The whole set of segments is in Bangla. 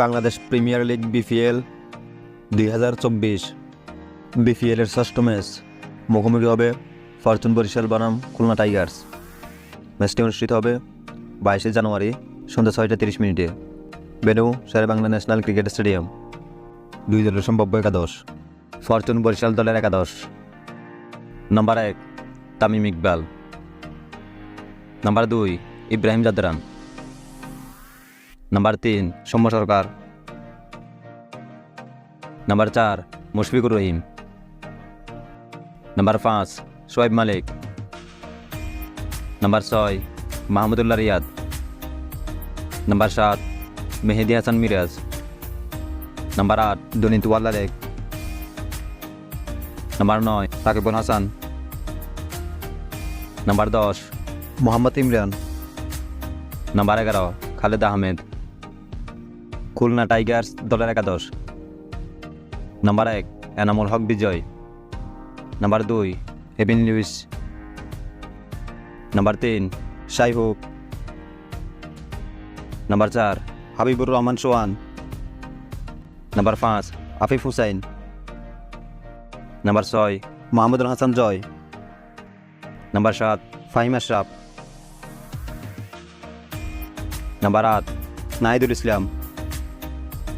বাংলাদেশ প্রিমিয়ার লিগ বিপিএল দুই হাজার চব্বিশ। বিপিএলের ষষ্ঠ ম্যাচ মুখোমুখি হবে ফরচুন বরিশাল বনাম খুলনা টাইগার্স। ম্যাচটি অনুষ্ঠিত হবে বাইশে জানুয়ারি সন্ধ্যা ছয়টা তিরিশ মিনিটে। Venue Shere Bangla national cricket stadium. দুই দলের সম্ভাব্য একাদশ, ফরচুন বরিশাল দলের একাদশ। নাম্বার এক, তামিম ইকবাল। নাম্বার দুই, ইব্রাহিম জাদরান। নাম্বার তিন সৌম্য সরকার নাম্বার চার মুশফিকুর রহিম নাম্বার পাঁচ সোয়েব মালিক নাম্বার ছয় মাহমুদুল্লাহ রিয়াদ নাম্বার সাত মেহেদি হাসান মিরাজ নাম্বার আট দনিত ওয়াল্লারেক নাম্বার নয় সাকিবুল হাসান নাম্বার দশ মোহাম্মদ ইমরান নাম্বার এগারো খালেদ আহমেদ খুলনা টাইগার্স দলের একাদশ। নাম্বার এক, এনামুল হক বিজয়। নাম্বার দুই হেবিন লুইস। নাম্বার তিন শাইহুক নাম্বার চার, হাবিবুর রহমান সোহান। নাম্বার পাঁচ, আফিফ হুসাইন। নাম্বার ছয়, মাহমুদুল হাসান জয়। নাম্বার সাত, ফাহিম আশরাফ। নাম্বার আট, নাহিদুল ইসলাম।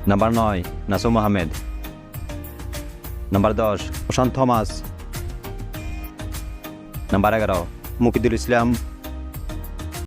নাম্বার নয় নাসুম আহমেদ নাম্বার দশ প্রশান্ত থমাস নাম্বার এগারো মুকিদুল ইসলাম